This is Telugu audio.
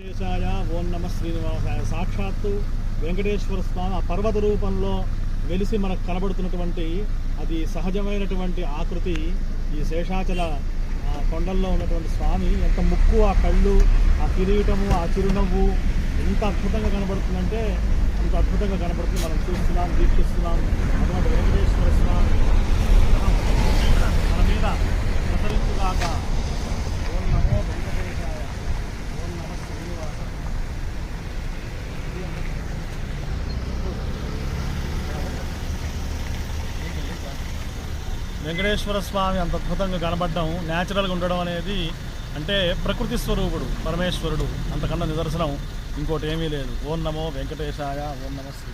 వెంకటేశాయ ఓం నమ శ్రీనివాసాయ సాక్షాత్తు వెంకటేశ్వర స్వామి ఆ పర్వత రూపంలో వెలిసి మనకు కనబడుతున్నటువంటి అది సహజమైనటువంటి ఆకృతి ఈ శేషాచల ఆ కొండల్లో ఉన్నటువంటి స్వామి ఎంత ముక్కు ఆ కళ్ళు ఆ కిరీటము ఆ చిరునవ్వు ఎంత అద్భుతంగా కనబడుతుందంటే అంత అద్భుతంగా కనబడుతుంది. మనం చూస్తున్నాం వీక్షిస్తున్నాం అటువంటి వెంకటేశ్వర స్వామి మన మీద ప్రసరించుగాక ఓం నమో వెంకటేశాయ ఓం నమ శ్రీనివాసాయ వెంకటేశ్వర స్వామి అంత అద్భుతంగా కనబడడం న్యాచురల్గా ఉండడం అనేది అంటే ప్రకృతి స్వరూపుడు పరమేశ్వరుడు అంతకన్నా నిదర్శనం. ఇంకోటి ఏమీ లేదు. ఓం నమో వెంకటేశాయ ఓం నమ శ్రీ